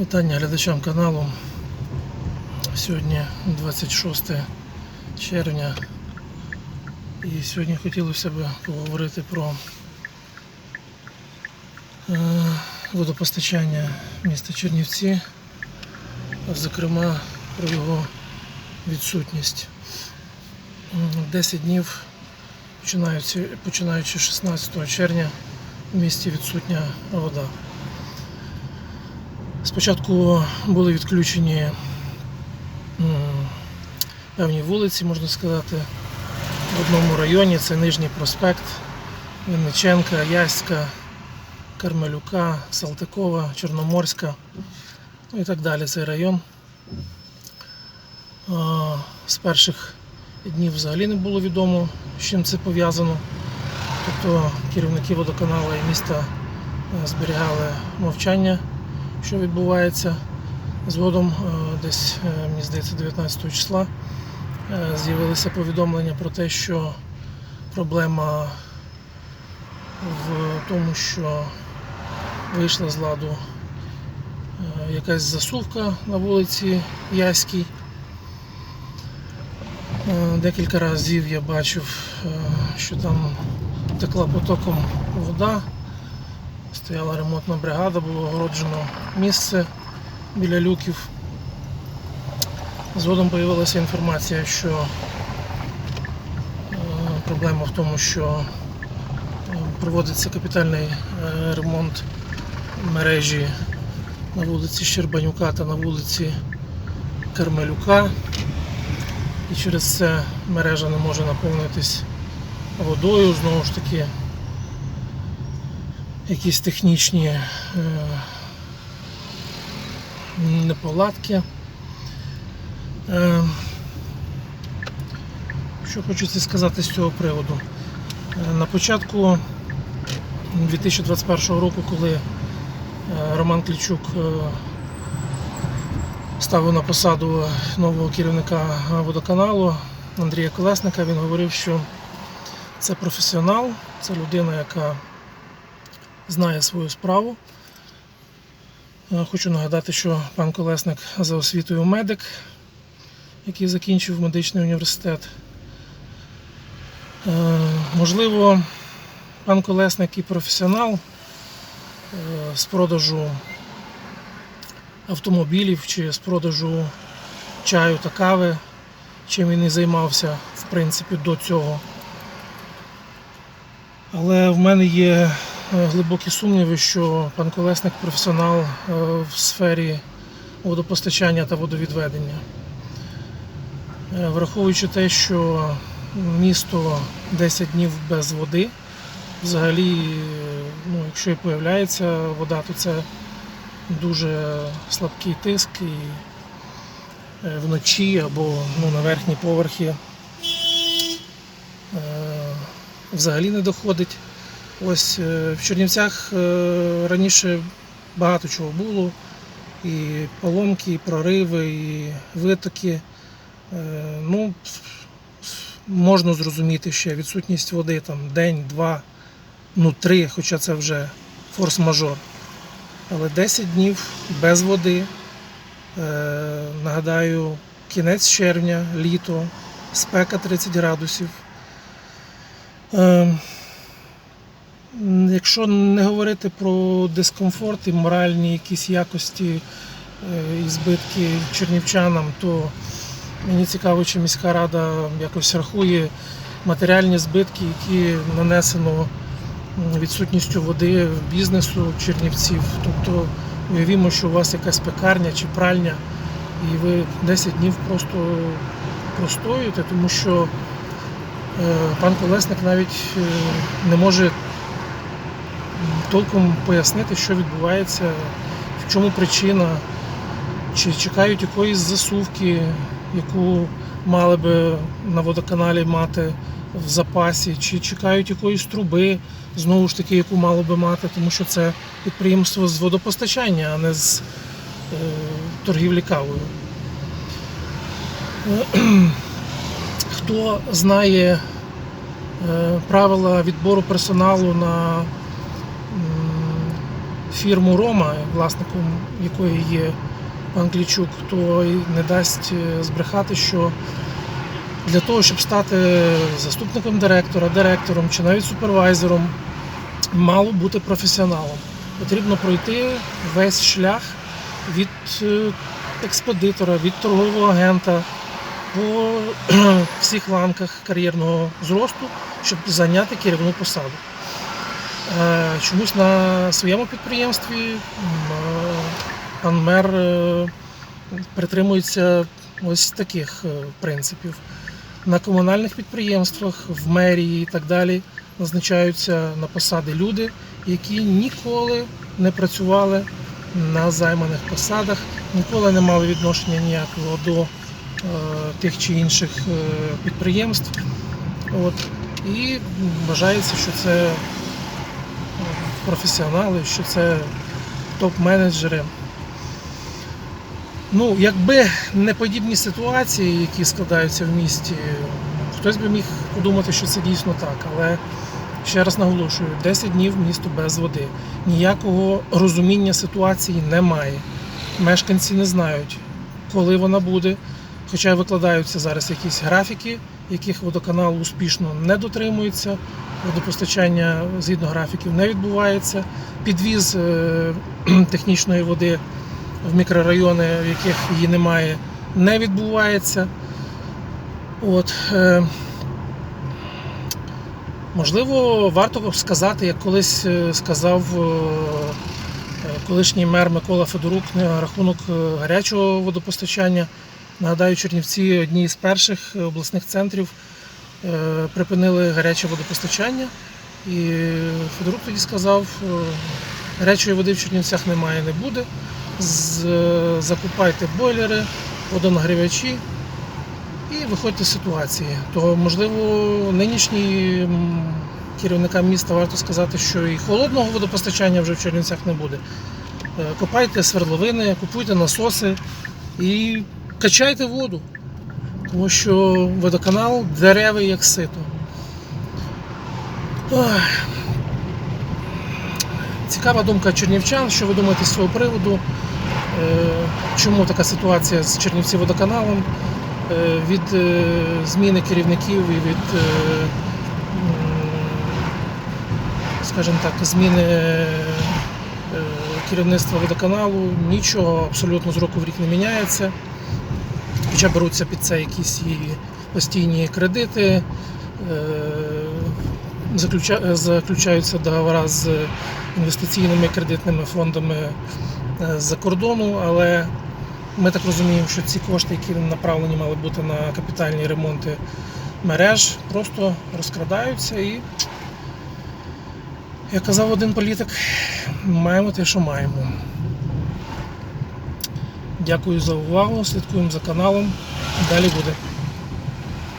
Вітання глядачам каналу. Сьогодні 26 червня. І сьогодні хотілося б поговорити про е, водопостачання міста Чернівці, зокрема про його відсутність. М, 10 днів, починаючи, починаючи з 16 червня, в місті відсутня вода. Спочатку були відключені певні вулиці, можна сказати, в одному районі це Нижній проспект, Винниченка, Яська, Кармелюка, Салтикова, Чорноморська, ну і так далі. Цей район. З перших днів взагалі не було відомо, з чим це пов'язано. Тобто керівники водоканалу і міста е, зберігали мовчання що відбувається. Згодом е, десь, е, мені здається, 19 числа е, з'явилися повідомлення про те, що проблема в тому, що вийшла з ладу якась засувка на вулиці Яській. Декілька разів я бачив, що там текла потоком вода. Стояла ремонтна бригада, було огороджено місце біля люків. Згодом з'явилася інформація, що е, проблема в тому, що е, проводиться капітальний е, ремонт мережі на вулиці Щербанюка та на вулиці Кармелюка. І через це мережа не може наповнитись водою. Знову ж таки, якісь технічні е, неполадки. Е, що хочеться сказати з цього приводу? Е, на початку 2021 року, коли Роман Клічук ставив на посаду нового керівника водоканалу Андрія Колесника, він говорив, що це професіонал, це людина, яка знає свою справу. Е, Хочу нагадати, що пан Колесник за освітою медик, який закінчив медичний університет. Е, Можливо, пан Колесник і професіонал е, з продажу автомобілів чи з продажу чаю та кави, чим він і займався, в принципі, до цього. Але в мене є глибокі сумніви, що пан Колесник професіонал е, в сфері водопостачання та водовідведення. Е, Враховуючи те, що місто 10 днів без води, взагалі, е, ну, якщо і появляється вода, то це дуже слабкий тиск і е, вночі або ну, на верхній поверхі е, взагалі не доходить. Ось е, в Чернівцях е, раніше багато чого було. І поломки, і прориви, і витоки. Е, Ну, можна зрозуміти ще відсутність води там день, два, ну три, хоча це вже форс-мажор. Але 10 днів без води. Нагадаю, кінець червня, літо, спека 30 градусів. Якщо не говорити про дискомфорт і моральні якісь якості е, і збитки чернівчанам, то мені цікаво, чи міська рада якось рахує матеріальні збитки, які нанесено відсутністю води бізнесу чернівців. Тобто уявімо, що у вас якась пекарня чи пральня, і ви 10 днів просто простоюєте, тому що е, пан Колесник навіть е, не може толком пояснити, що відбувається, в чому причина, чи чекають якоїсь засувки, яку мали би на водоканалі мати в запасі, чи чекають якоїсь труби, знову ж таки, яку мало би мати, тому що це підприємство з водопостачання, а не з е, торгівлі кавою. Е, Хто знає е, правила відбору персоналу на фірму Рома, власником якої є пан то не дасть е, збрехати, що для того, щоб стати заступником директора, директором чи навіть супервайзером, мало бути професіоналом. Потрібно пройти весь шлях від е, експедитора, від торгового агента по всіх ланках кар'єрного зросту, щоб зайняти керівну посаду. Е, Чомусь на своєму підприємстві е, пан мер е, притримується ось таких принципів. На комунальних підприємствах, в мерії і так далі назначаються на посади люди, які ніколи не працювали на займаних посадах, ніколи не мали відношення ніякого до тих чи інших підприємств. От. І вважається, що це професіонали, що це топ-менеджери. Ну, якби не подібні ситуації, які складаються в місті, хтось би міг подумати, що це дійсно так. Але ще раз наголошую, 10 днів місто без води. Ніякого розуміння ситуації немає. Мешканці не знають, коли вона буде. Хоча викладаються зараз якісь графіки, яких водоканал успішно не дотримується, водопостачання згідно графіків не відбувається. Підвіз е, технічної води в мікрорайони, в яких її немає, не відбувається. От, е, можливо, варто сказати, як колись е, сказав колишній мер Микола Федорук на рахунок гарячого водопостачання. Нагадаю, Чернівці одні з перших обласних центрів е, припинили гаряче водопостачання. І Федорук тоді сказав, е, гарячої води в Чернівцях немає, не буде. Закупайте бойлери, водонагрівачі і виходьте з ситуації. То, можливо, нинішнім м, керівникам міста варто сказати, що і холодного водопостачання вже в Чернівцях не буде. Е, Копайте свердловини, купуйте насоси і качайте воду. Тому що водоканал деревий як сито. Цікава думка чернівчан, що ви думаєте з цього приводу. Е, Чому така ситуація з Чернівці водоканалом? Е, Від е, зміни керівників і від, скажімо так, зміни керівництва водоканалу нічого абсолютно з року в рік не міняється. Хоча беруться під це якісь і постійні кредити, е, заключаються договори з інвестиційними кредитними фондами е, з-за кордону, але ми так розуміємо, що ці кошти, які направлені мали бути на капітальні ремонти мереж, просто розкрадаються і, як казав один політик, маємо те, що маємо. Дякую за увагу, слідкуємо за каналом. Далі буде.